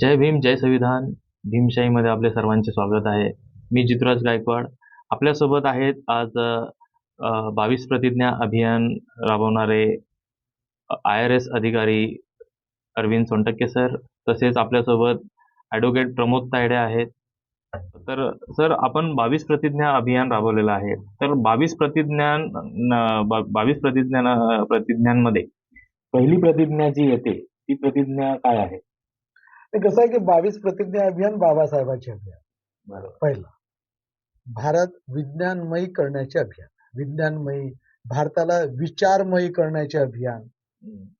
जय भीम जय संविधान. भीमशाहीमध्ये आपले सर्वांचे स्वागत आहे. मी जितुराज गायकवाड. आपल्यासोबत आहेत आज बावीस प्रतिज्ञा अभियान राबवणारे आय आर एस अधिकारी अरविंद सोनटक्के सर तसेच आपल्यासोबत ॲडव्होकेट प्रमोद तायडे आहेत. तर सर आपण बावीस प्रतिज्ञा अभियान राबवलेलं आहे. तर बावीस प्रतिज्ञां बावीस प्रतिज्ञा प्रतिज्ञांमध्ये पहिली प्रतिज्ञा जी येते ती प्रतिज्ञा काय आहे? कसं आहे की बावीस प्रतिज्ञा अभियान बाबासाहेबांचे अभियान. पहिला. भारत विज्ञानमयी करण्याचे अभियान. विज्ञानमयी भारताला विचारमयी करण्याचे अभियान.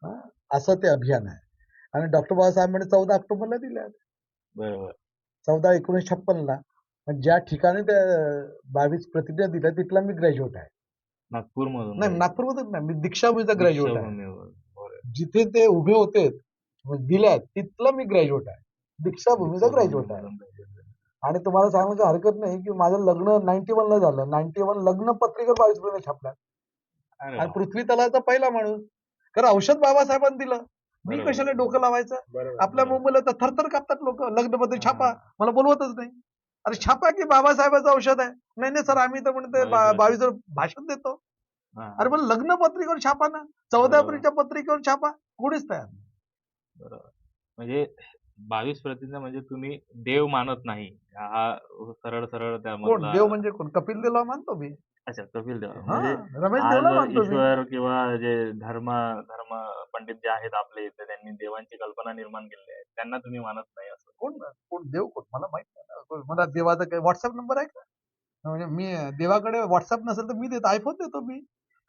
हा, असं ते अभियान आहे. आणि डॉक्टर बाबासाहेब चौदा ऑक्टोबरला दिले बरोबर. चौदा एकोणीस छप्पनला पण ज्या ठिकाणी त्या बावीस प्रतिज्ञा दिल्या तिथला मी ग्रॅज्युएट आहे. नागपूरमधून नाही नागपूरमधून नाही मी दीक्षाभूमीचा ग्रॅज्युएट आहे. जिथे ते उभे होते दिल्या तिथला मी ग्रॅज्युएट आहे. दीक्षाभूमीचा ग्रॅज्युएट आहे. आणि तुम्हाला सांगायचं हरकत नाही की माझं लग्न नाईन्टी वन ला झालं. नाईन्टी वन लग्न पत्रिका बावीस पर्यंत छापल्या अरे आणि. पृथ्वी तलाचा पहिला माणूस. कारण औषध बाबासाहेबांनी दिलं. मी. कशाला डोकं लावायचं? आपल्या मुंबईला तर थरथर कापतात लोक. लग्नपत्री छापा. हा. मला बोलवतच नाही. अरे छापा की बाबासाहेबाचं औषध आहे? नाही नाही सर आम्ही तर म्हणते. बावीस भाषण देतो. अरे पण लग्न पत्रिकेवर छापा ना. चौदा. एप्रिलच्या पत्रिकेवर छापा. कोणीच तयार नाही. बरोबर. म्हणजे बावीस प्रतिज्ञा म्हणजे तुम्ही देव मानत नाही. हा सरळ सरळ कोण? त्यामधला देव म्हणजे कोण? कपिल देवला मानतो मी. अच्छा कपिल देव हा, म्हणजे रमेश देवला आज मानतो मी. ईश्वर किंवा जे धर्म धर्म पंडित जे आहेत आपले इथे त्यांनी देवांची कल्पना निर्माण केलेली आहे. त्यांना तुम्ही मानत नाही असं. कोण? कोण? देव कोण? मला माहीत नाही ना. मला देवाचा काही व्हॉट्सअप नंबर आहे का? म्हणजे मी देवाकडे व्हॉट्सअप नसेल तर मी देतो. आयफोन देतो मी.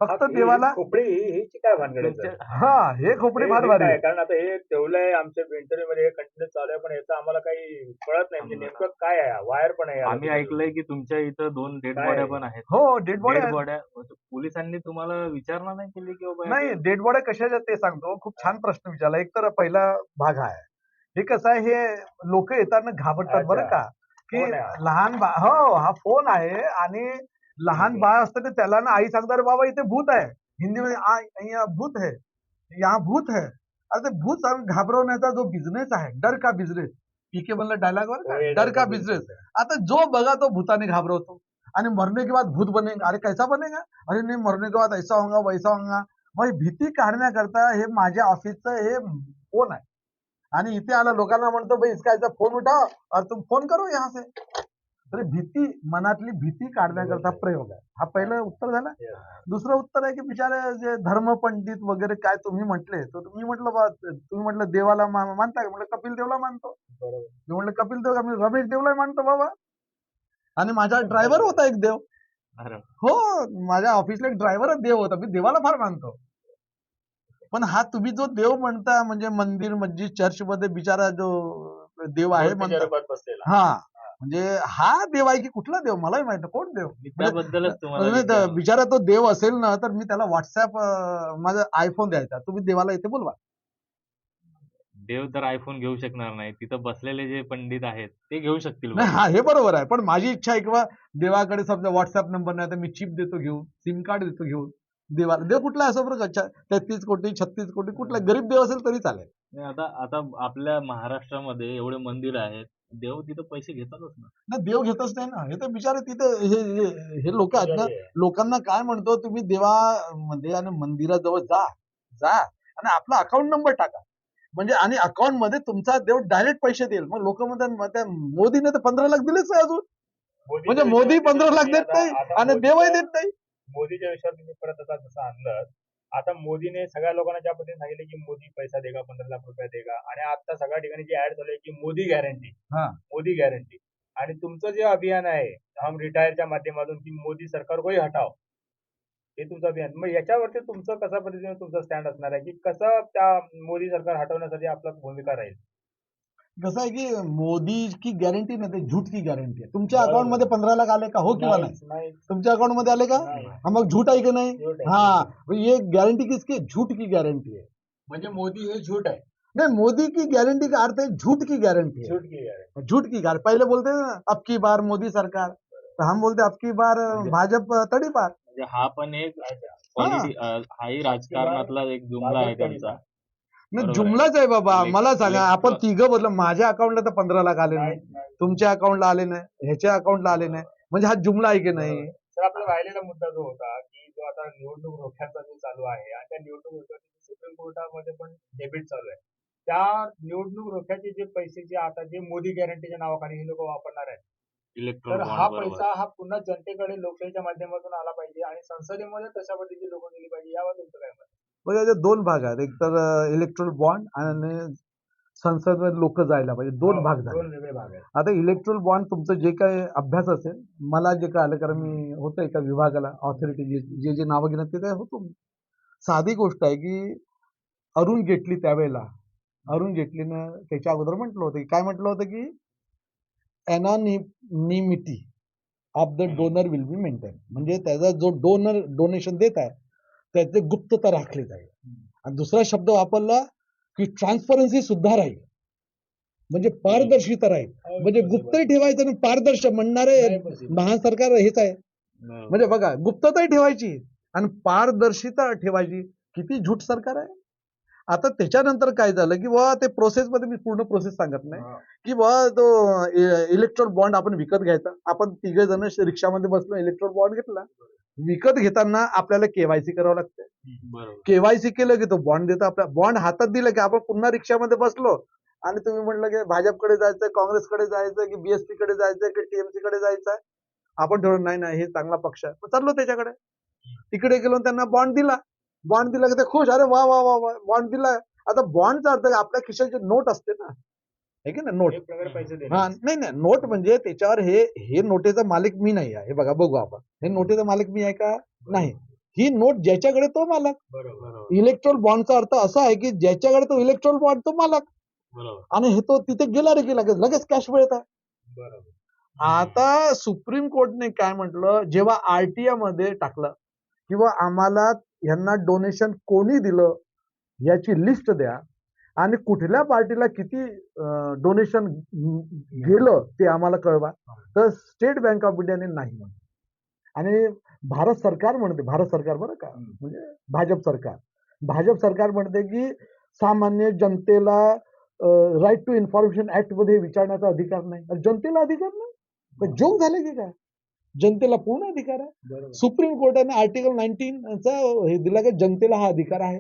फक्त देवाला खोपडी ह्याची काय भानगड आहे हा हे खोपडे हे- फार हे भारी? आहे. कारण आता हे ठेवलंय आमच्या इंटरव्ह्यू मध्ये हे कंटिन्यू चालू आहे पण याचं आम्हाला काही कळत नाही म्हणजे नेमकं काय आहे वायर पण आहे. आम्ही ऐकलंय की तुमच्या इथं दोन डेड? बॉड्या पण आहेत हो डेड बॉडी डेड बॉड्या पोलिसांनी तुम्हाला विचारणा नाही केली की बाबा नाही डेड बॉडी कशाच्या ते सांगतो खूप छान प्रश्न विचारला एक तर पहिला भाग हा आहे हे कसं आहे हे लोक येताना घाबरतात बरं. का की. लहान हो हा फोन आहे आणि लहान बाळ असतं ते त्याला ना आई सांगतात "अरे बाबा इथे भूत आहे. हिंदीमध्ये आ यहाँ भूत है. यहाँ भूत है. अरे ते भूत घाबरवण्याचा जो बिझनेस आहे डर का बिझनेस पीके म्हणलं डायलॉग वर डर का बिझनेस. आता जो बघा तो भूताने घाबरवतो. आणि मरने के बाद भूत बनेगा. अरे कैसा बनेगा? अरे नाही मरने के बाद ऐसा होगा वैसा होगा. मग भीती काढण्याकरता हे माझ्या ऑफिसचं हे फोन आहे? आणि इथे आला लोकांना म्हणतो भाई इसका ऐसा फोन उठाओ. और तुम फोन करो यहाँ से. तर भीती मनातली भीती काढण्याकरता प्रयोग आहे. हा पहिलं उत्तर झालं. दुसरं उत्तर आहे की बिचारे जे धर्मपंडित वगैरे काय तुम्ही म्हटले तर तुम्ही म्हटलं बा तुम्ही म्हटलं देवाला मा- मानता का? म्हटलं कपिल देवला मानतो. मी म्हटलं कपिल देव मी रमेश देवला मानतो बाबा. आणि माझा ड्रायव्हर होता एक देव. हो माझ्या ऑफिसला एक ड्रायव्हरच देव होता. मी देवाला फार मानतो. पण हा तुम्ही जो देव म्हणता म्हणजे मंदिर मस्जिद चर्च मध्ये बिचारा जो देव आहे हा. म्हणजे हा देव आहे की कुठला देव? मलाही माहीत नाही. कोण देव? त्याबद्दलच तुम्हाला म्हणजे. बिचारा तो देव असेल ना तर मी त्याला व्हॉट्सअप माझा आयफोन द्यायचा. तुम्ही देवाला इथे बोलवा. देव तर आयफोन घेऊ शकणार नाही. तिथं बसलेले जे पंडित आहेत ते घेऊ शकतील. हा हे बरोबर आहे. पण माझी इच्छा आहे किंवा देवाकडे समजा व्हॉट्सअप नंबर नाही तर मी चिप देतो घेऊन सिम कार्ड देतो घेऊन देवाला. देव कुठला असो बरं का? तेहतीस कोटी छत्तीस कोटी कुठला? गरीब देव असेल तरी चालेल. आता आता आपल्या महाराष्ट्रामध्ये एवढे मंदिर आहेत देव तिथं पैसे घेतातच ना. नाही देव घेतच नाही ना. हे तर बिचारे तिथे हे हे- हे लोक आहेत ना. लोकांना काय म्हणतो तुम्ही देवामध्ये आणि मंदिराजवळ जा. जा. आणि आपला अकाउंट नंबर टाका. म्हणजे आणि अकाउंटमध्ये तुमचा देव डायरेक्ट पैसे देईल. मग लोक म्हणतात "मग त्या मोदीने तर पंधरा लाख दिलेच नाही अजून. म्हणजे मोदी पंधरा लाख देत नाही आणि देवही देत नाही. मोदीच्या विषयावर तुम्ही परत आता जसं आणलं आता मोदीने सगळ्या लोकांना ज्या पद्धतीने सांगितलं की मोदी पैसा देगा पंधरा लाख रुपये देगा आणि आता सगळ्या ठिकाणी जी ऍड चालू आहे की मोदी गॅरंटी हा. मोदी गॅरंटी आणि तुमचं जे अभियान आहे हम रिटायरच्या माध्यमातून की मोदी सरकार कोही हटाव हे तुमचं अभियान. मग याच्यावरती तुमचं कशा पद्धतीने तुमचं स्टँड असणार आहे की कसं त्या मोदी सरकार हटवण्यासाठी आपला भूमिका राहील? कसं आहे की मोदी की गॅरंटी नाही ते झूट की गॅरंटी आहे. तुमच्या. अकाउंटमध्ये पंधरा लाख आले का? हो किंवा नाही. तुमच्या अकाउंटमध्ये आले का. हा, मग झूट आहे की नाही? झूट आहे. हाँ. ये गारंटी किसकी? झूठ की गारंटी है म्हणजे मोदी हे झूट आहे. नहीं मोदी की गारंटी का अर्थ है झूठ की गारंटी है झूट की आहे झूठ की गारंटी पहले बोलते ना अब की बार मोदी सरकार. तो हम बोलते अब की बार भाजपा तड़ी पार म्हणजे हा पण एक हाही राजकारणातला एक जुमला आहे त्यांचा. आहे. जुमलाच आहे बाबा. मला सांगा आपण तिघं बदल माझ्या अकाउंटला तर पंधरा लाख आले नाही. तुमच्या अकाउंटला आले नाही. ह्याच्या अकाउंटला आले नाही. म्हणजे हा जुमला आहे की नाही? तर आपला राहिलेला मुद्दा जो होता की जो आता निवडणूक रोख्याचा जो चालू आहे आणि त्या निवडणूक रोख्याचे सुप्रीम कोर्टामध्ये पण डेबिट चालू आहे. त्या निवडणूक रोख्याचे जे पैसे जे आता जे मोदी गॅरंटीच्या नावाखाली हे लोक वापरणार आहेत तर हा. पैसा हा पुन्हा जनतेकडे लोकशाहीच्या माध्यमातून आला पाहिजे आणि संसदेमध्ये तशा पद्धतीची लोक दिली पाहिजे. यावर तुमचं काय मत आहे? म्हणजे याचे दोन भाग आहेत एक तर इलेक्ट्रोल बॉन्ड आणि संसदमध्ये लोक जायला पाहिजे दोन हो, भाग झाले आता इलेक्ट्रोल बॉन्ड तुमचं जे काही अभ्यास असेल मला जे काय आलं कारण मी होतं एका विभागाला ऑथॉरिटी जे जे नावं घेण्यात ते काय होतो. साधी गोष्ट आहे की अरुण जेटली त्यावेळेला अरुण जेटलीनं त्याच्या अगोदर म्हटलं होतं की काय म्हटलं होतं की anonymity of the donor will be maintain म्हणजे त्याचा जो डोनर डोनेशन देत आहे त्याचे गुप्तता राखली जाईल. आणि दुसरा शब्द वापरला की ट्रान्सपरन्सी सुद्धा राहील. म्हणजे पारदर्शिता राहील. म्हणजे गुप्तही ठेवायचं आणि पारदर्शक म्हणणारे. महान सरकार हेच आहे. बरोबर. म्हणजे बघा गुप्तताही ठेवायची आणि पारदर्शिता ठेवायची किती झूट सरकार आहे? आता त्याच्यानंतर काय झालं की बाबा ते प्रोसेस मध्ये मी पूर्ण प्रोसेस सांगत नाही. की बाबा तो इलेक्ट्रॉल बॉन्ड आपण विकत घ्यायचा. आपण तिघ जण रिक्षामध्ये बसलो इलेक्ट्रॉल बॉन्ड घेतला. विकत घेताना आपल्याला केवायसी करावं लागतं केवायसी केलं की तो बॉन्ड देतो आपल्या बॉन्ड हातात दिलं की आपण पुन्हा रिक्षामध्ये बसलो. आणि तुम्ही म्हटलं की भाजपकडे जायचंय काँग्रेसकडे जायचंय की बीएसपी कडे जायचंय की टीएमसी कडे जायचंय. आपण ठरवलं नाही नाही हे चांगला पक्ष आहे. चाललो त्याच्याकडे. तिकडे गेलो त्यांना बॉन्ड दिला. बॉन्ड दिला की ते खुश अरे वा वा वा वा बॉन्ड दिलाय आता बॉन्डचा अर्थ? आपल्या खिशाची नोट असते ना आहे की ना नोट हा नाही नाही नोट म्हणजे त्याच्यावर हे हे नोटेचा मालिक मी नाही आहे. हे बघा बघू आपण. हे नोटेचा मालिक मी आहे का? नाही. ही नोट ज्याच्याकडे तो मालक. बरोबर इलेक्ट्रॉल बॉन्डचा अर्थ असा आहे की ज्याच्याकडे तो इलेक्ट्रॉल बॉन्ड तो मालक. बरोबर. आणि हे तो तिथे गेला रे की लगेच कॅश मिळत आहे. आता सुप्रीम कोर्टने काय म्हटलं? जेव्हा आरटीआयमध्ये टाकलं किंवा आम्हाला यांना डोनेशन कोणी दिलं याची लिस्ट द्या. आणि कुठल्या पार्टीला किती डोनेशन गेलं ते आम्हाला कळवा. तर स्टेट बँक ऑफ इंडियाने नाही म्हणलं. आणि भारत सरकार म्हणते भारत सरकार बरं का? म्हणजे भाजप सरकार. भाजप सरकार म्हणते की सामान्य जनतेला राईट टू इन्फॉर्मेशन ऍक्टमध्ये विचारण्याचा अधिकार नाही. जनतेला अधिकार नाही? पण जोक झाले की काय? जनतेला पूर्ण अधिकार आहे. सुप्रीम कोर्टाने आर्टिकल नाईन्टीनचा हे दिला की जनतेला हा अधिकार आहे.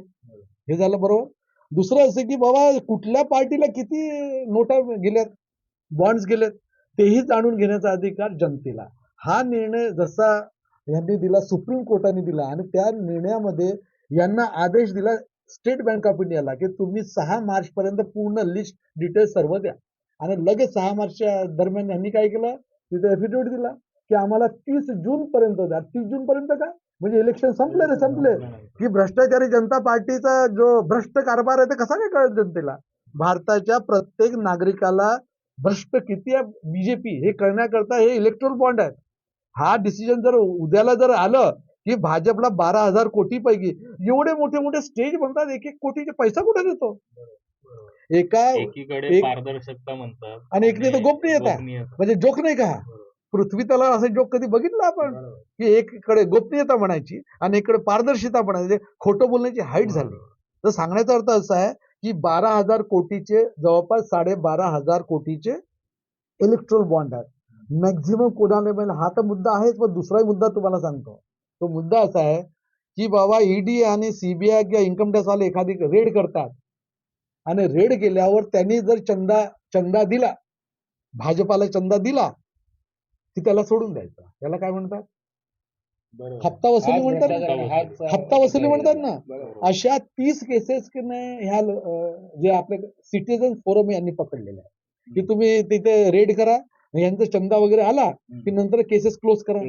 हे झालं बरोबर. दुसरं असं की बाबा कुठल्या पार्टीला किती नोटा गेल्यात बॉन्ड्स गेलेत तेही जाणून घेण्याचा अधिकार जनतेला. हा निर्णय जसा यांनी दिला सुप्रीम कोर्टाने दिला आणि त्या निर्णयामध्ये यांना आदेश दिला स्टेट बँक ऑफ इंडियाला की तुम्ही सहा मार्च पर्यंत पूर्ण लिस्ट डिटेल्स सर्व द्या. आणि लगेच सहा मार्चच्या दरम्यान यांनी काय केलं? तिथे एफिडेविट दिला. की आम्हाला तीस जून पर्यंत द्या. तीस जून पर्यंत काय म्हणजे इलेक्शन संपले रे संपले. की भ्रष्टाचारी जनता पार्टीचा जो भ्रष्ट कारभार आहे ते कसा काय कळत जनतेला? भारताच्या प्रत्येक नागरिकाला भ्रष्ट किती आहे? बीजेपी हे कळण्याकरता हे इलेक्ट्रोल बॉन्ड आहेत. हा डिसिजन जर उद्याला जर आलं की भाजपला बारा हजार कोटी पैकी एवढे मोठे मोठे स्टेज म्हणतात एक एक कोटीचे पैसा कुठे देतो? एका एकीकडे एक- पारदर्शकता म्हणतात. आणि इकडे गोपनीयता. गोपनीयता. म्हणजे जोक नाही का पृथ्वी तलावर असे जोक कधी बघितला आपण? की एकीकडे गोपनीयता म्हणायची आणि इकडे पारदर्शिता म्हणायची. खोटं बोलण्याची हाईट झाली. तर सांगण्याचा अर्थ असा आहे की बारा हजार कोटीचे जवळपास साडेबारा हजार कोटीचे इलेक्ट्रोल बॉन्ड आहेत. मॅक्झिमम कोणाला मिळेल हा तर मुद्दा आहेच पण दुसरा मुद्दा तुम्हाला सांगतो. तो मुद्दा असा आहे की बाबा ईडी आणि सीबीआय किंवा इन्कम टॅक्स वाले एखादी रेड करतात. आणि रेड केल्यावर त्यांनी जर चंदा चंदा दिला भाजपाला चंदा दिला की त्याला सोडून द्यायचा. त्याला काय म्हणतात? हप्ता वसुली म्हणतात हप्ता वसुली. म्हणतात ना. अशा तीस केसेस ह्या अं, जे आपले सिटीजन फोरम यांनी पकडलेले आहे की तुम्ही तिथे रेड करा यांचा चंदा वगैरे आला की नंतर केसेस क्लोज करा.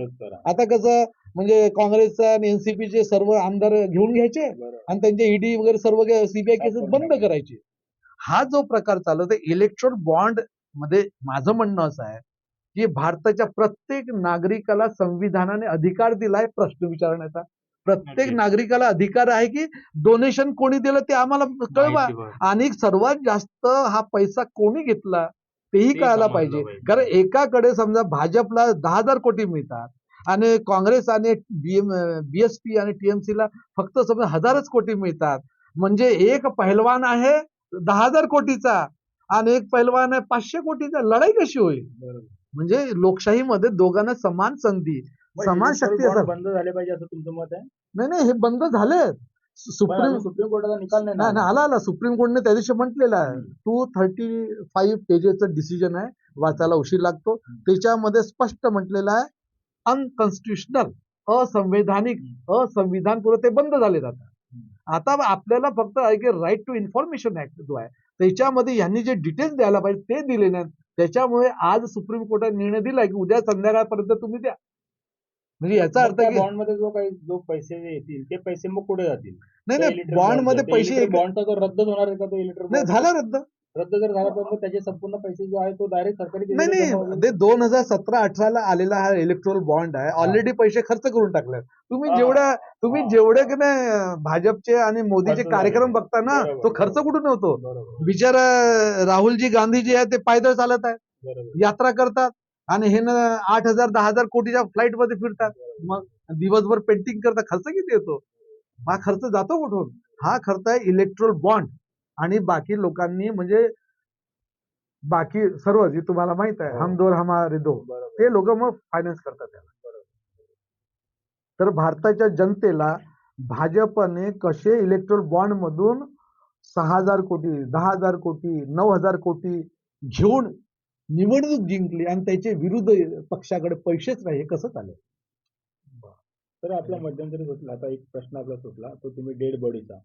आता कसं म्हणजे काँग्रेसचा आणि एनसीपीचे सर्व आमदार घेऊन घ्यायचे. आणि त्यांचे ईडी वगैरे सर्व सीबीआय केसेस बंद करायचे. हा जो प्रकार चालू आहे इलेक्ट्रॉन बॉन्डमध्ये माझं म्हणणं असं आहे की भारताच्या प्रत्येक नागरिकाला संविधानाने अधिकार दिलाय प्रश्न विचारण्याचा. प्रत्येक. नागरिकाला अधिकार आहे की डोनेशन कोणी दिलं ते आम्हाला कळवा. आणि सर्वात जास्त हा पैसा कोणी घेतला तेही कळायला पाहिजे. कारण एकाकडे समजा भाजपला दहा हजार कोटी मिळतात आणि काँग्रेस आणि बीएसपी आणि टीएमसी ला फक्त समजा हजारच कोटी मिळतात. म्हणजे एक पहिलवान आहे दहा हजार कोटीचा आणि एक पहिलवान आहे पाचशे कोटीचा. लढाई कशी होईल? म्हणजे लोकशाहीमध्ये दोघांना समान संधी समान शक्ती बंद झाले पाहिजे असं तुमचं मत आहे? नाही नाही हे बंद पण सुप्रीम सुप्रीम कोर्टाचा निकाल नाही आला आला. सुप्रीम कोर्टने त्या दिवशी म्हटलेलं आहे. टू थर्टी फाईव्ह पेजेसचं डिसिजन आहे. वाचायला उशीर लागतो. त्याच्यामध्ये स्पष्ट म्हटलेलं आहे अनकॉन्स्टिट्युशनल असंवैधानिक असंविधानपूर्व ते बंद झालेत आता आता आपल्याला फक्त राईट टू इन्फॉर्मेशन ऍक्ट जो आहे त्याच्यामध्ये यांनी जे डिटेल्स द्यायला पाहिजे ते दिले नाहीत. त्याच्यामुळे आज सुप्रीम कोर्टाने निर्णय दिला की उद्या संध्याकाळपर्यंत तुम्ही द्या. म्हणजे याचा अर्थ की बॉन्डमध्ये जो काही जो पैसे येतील ते पैसे मग कुठे जातील? नाही नाही बॉन्डमध्ये पैसे बॉन्डचा तो रद्द होणार आहे का तो नाही झाला रद्द. रद्द जर झाला तर मग त्याचे संपूर्ण पैसे जो आहे तो डायरेक्ट सरकारी नाही नाही. ते दोन हजार सतरा अठराला आलेला हा इलेक्ट्रोल बॉन्ड आहे. ऑलरेडी पैसे खर्च करून टाकले. तुम्ही. जेवढ्या तुम्ही. जेवढे की नाही भाजपचे आणि मोदीचे कार्यक्रम. बघता ना तो खर्च. कुठून होतो? बिचारा राहुलजी गांधीजी आहे ते पायदळ चालत आहे. यात्रा करतात आणि हे ना आठ हजार दहा हजार कोटीच्या फ्लाईटमध्ये फिरतात. मग दिवसभर पेंटिंग करतात. खर्च किती येतो? हा खर्च जातो कुठून? हा खर्च आहे इलेक्ट्रोल बॉन्ड आणि बाकी लोकांनी म्हणजे बाकी सर्व जे तुम्हाला माहीत आहे हो. हम दो हमारे दो. ते लोक मग फायनान्स करतात त्याला. तर भारताच्या जनतेला भाजपने कसे इलेक्ट्रोल बॉन्ड मधून सहा हजार कोटी दहा हजार कोटी नऊ हजार कोटी घेऊन निवडणूक जिंकली आणि त्याचे विरुद्ध पक्षाकडे पैसेच नाही हे कसं चालेल? तर आपला मध्यंतरी सुटला. आता एक प्रश्न आपला सुटला. तो तुम्ही डेड बॉडीचा.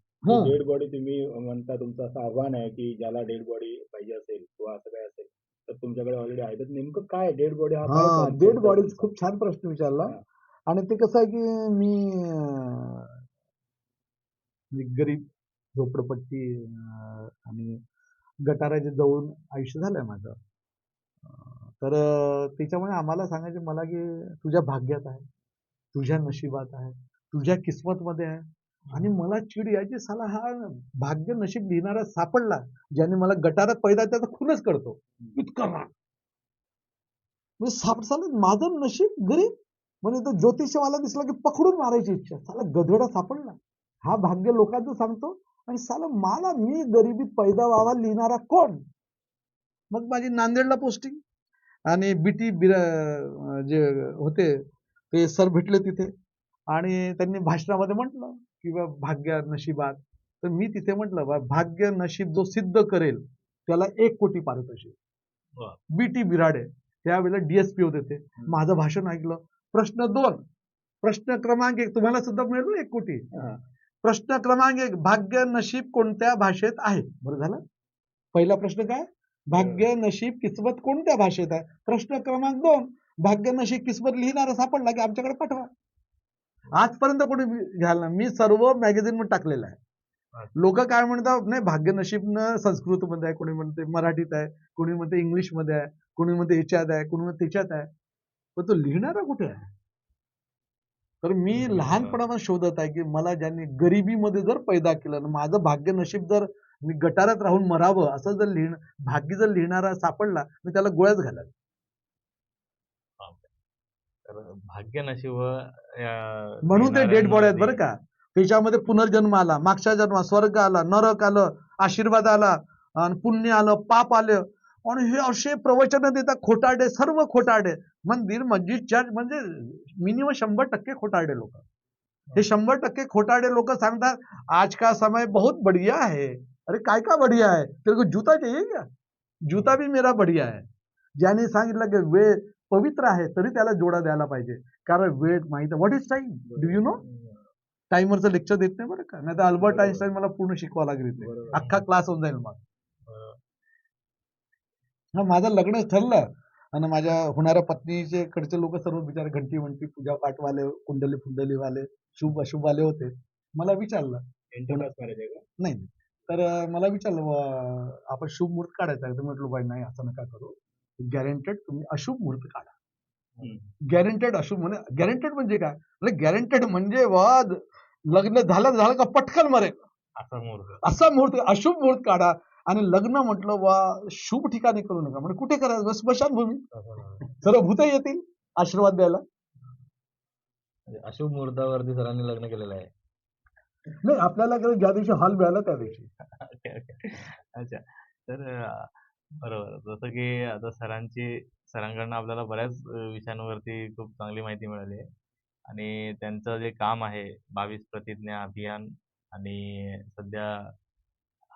डेड बॉडी तुम्ही म्हणता तुमचं असं आव्हान आहे की ज्याला डेड बॉडी पाहिजे असेल किंवा असं काय असेल तर तुमच्याकडे ऑलरेडी आहे. तर नेमकं काय डेड बॉडी हा काय concept डेड आहे तुमचा? खूप छान प्रश्न विचारला. हा. आणि ते कसं आहे की मी अं, गरीब झोपडपट्टी अं, आणि गटाराचे जाऊन आयुष्य झालंय माझं. अं, तर अं, त्याच्यामुळे आम्हाला सांगायचे मला की तुझ्या भाग्यात आहे. तुझ्या नशिबात आहे तुझ्या किस्मत मध्ये आहे. आणि मला चिड यायची साला हा भाग्य नशीब लिहिणारा सापडला ज्याने मला गटारात पैदा त्याचा खूनच करतो. इतका राग. म्हणजे साप साला माझं नशीब गरीब. म्हणजे तो ज्योतिषवाला दिसला की पकडून मारायची इच्छा. साला गधोडा सापडला. हा भाग्य लोकांचं सांगतो. आणि साला मला मी गरिबीत पैदा व्हावा लिहिणारा कोण? मग माझी नांदेडला पोस्टिंग आणि बीटी जे होते ते सर भेटले तिथे. आणि त्यांनी भाषणामध्ये म्हटलं की बा भाग्य नशिबात. तर मी तिथे म्हटलं बा भाग्य नशीब जो सिद्ध करेल त्याला एक कोटी पारितोषिक. वा. बीटी बिराडे त्यावेळेला डीएसपी होते ते. माझं भाषण ऐकलं. प्रश्न दोन. प्रश्न क्रमांक एक तुम्हाला सुद्धा मिळेल ना एक कोटी. प्रश्न क्रमांक एक भाग्य नशीब कोणत्या भाषेत आहे? बरं झालं. पहिला प्रश्न काय? भाग्य नशीब किस्मत कोणत्या भाषेत आहे? प्रश्न क्रमांक दोन भाग्य नशीब किस्मत लिहिणारा सापडला की आमच्याकडे पाठवा. आजपर्यंत कोणी घ्याल ना मी सर्व मॅगझिनमध्ये टाकलेलं आहे. लोक काय म्हणतात नाही भाग्य नशीब न संस्कृत मध्ये आहे कोणी म्हणते मराठीत आहे कोणी म्हणते इंग्लिशमध्ये आहे कोणी म्हणते याच्यात आहे कोणी म्हणते त्याच्यात आहे. पण तो लिहिणारा कुठे आहे? तर मी लहानपणापासून शोधत आहे की मला ज्यांनी गरिबीमध्ये जर पैदा केलं माझं भाग्य नशीब जर मी गटारात राहून मरावं असं जर लिहिण भाग्य जर लिहिणारा सापडला मी त्याला गोळ्याच घालाल तर भाग्य नशीब अं, म्हणून ते डेड बॉडी आहेत बरं का. त्याच्यामध्ये पुनर्जन्म आला मागच्या जन्मात स्वर्ग आला नरक आलं आशीर्वाद आला आणि पुण्य आलं पाप आलं. आणि हे असे प्रवचन देतात खोटारडे सर्व खोटारडे. मंदिर मस्जिद चर्च म्हणजे मिनिमम शंभर टक्के खोटारडे लोक. हे शंभर टक्के खोटारडे लोक सांगतात आज का समय बहुत बढ़िया है. अरे काय का बढ़िया है? तेरे को जूता चाहिए क्या? जूता भी मेरा बढ़िया है. ज्याने सांगितलं की वेळ पवित्र आहे तरी त्याला जोडा द्यायला पाहिजे. कारण वेळ माहिती what is time do you know टायमरचं lecture देत नाही बरं का? नाही तर अल्बर्ट. आईन्स्टाईन मला पूर्ण शिकवा लागेल. अख्खा क्लास होऊन जाईल मग. हा माझं लग्न ठरलं. आणि माझ्या होणाऱ्या पत्नीचे कडचे लोक सर्व बिचारे घंटी वंटी पूजा पाठवाले कुंडली फुंडलीवाले शुभ अशुभवाले होते. मला विचारलं? नाही तर मला विचारलं "वा, आपण शुभ मुहूर्त काढायचा आहे?" तर म्हटलं बाई नाही असं नका करू. गॅरंटेड तुम्ही अशुभ मुहूर्त काढा. गॅरंटेड अशुभ म्हणजे गॅरंटेड म्हणजे काय? म्हणजे गॅरंटेड म्हणजे वा लग्न झालं झालं का पटकन मरेल. असा मुहूर्त. असा मुहूर्त अशुभ मुहूर्त काढा आणि लग्न म्हटलं वा शुभ ठिकाणी करू नका. म्हणजे कुठे करायचं स्मशानभूमी सर्व भूत येतील आशीर्वाद द्यायला. म्हणजे अशुभ मुहूर्तावरती सरांनी लग्न केलेलं आहे. नाही आपल्याला ज्या दिवशी हॉल मिळाला त्या दिवशी. अच्छा. तर बरोबर. जसं की आता सरांची सरांकडनं आपल्याला बऱ्याच अं, विषयांवरती खूप चांगली माहिती मिळाली आहे. आणि त्यांचं जे काम आहे बावीस प्रतिज्ञा अभियान आणि सध्या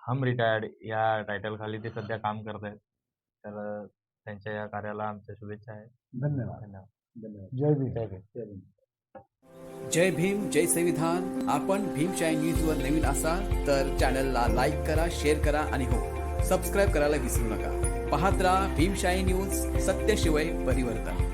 हम रिटायर्ड या टायटल खाली ते सध्या काम करत आहेत. तर अं, त्यांच्या या कार्याला आमच्या शुभेच्छा आहेत. धन्यवाद. धन्यवाद. धन्यवाद. जय भीम. जय भीम. जय भीम. जय भीम जय संविधान. आपण भीमशाही न्यूजवर नवीन असाल तर चॅनलला लाईक करा शेअर करा आणि हो. सबस्क्राईब करायला विसरू नका. पाहत राहा भीमशाही न्यूज सत्यशिवाय परिवर्तन.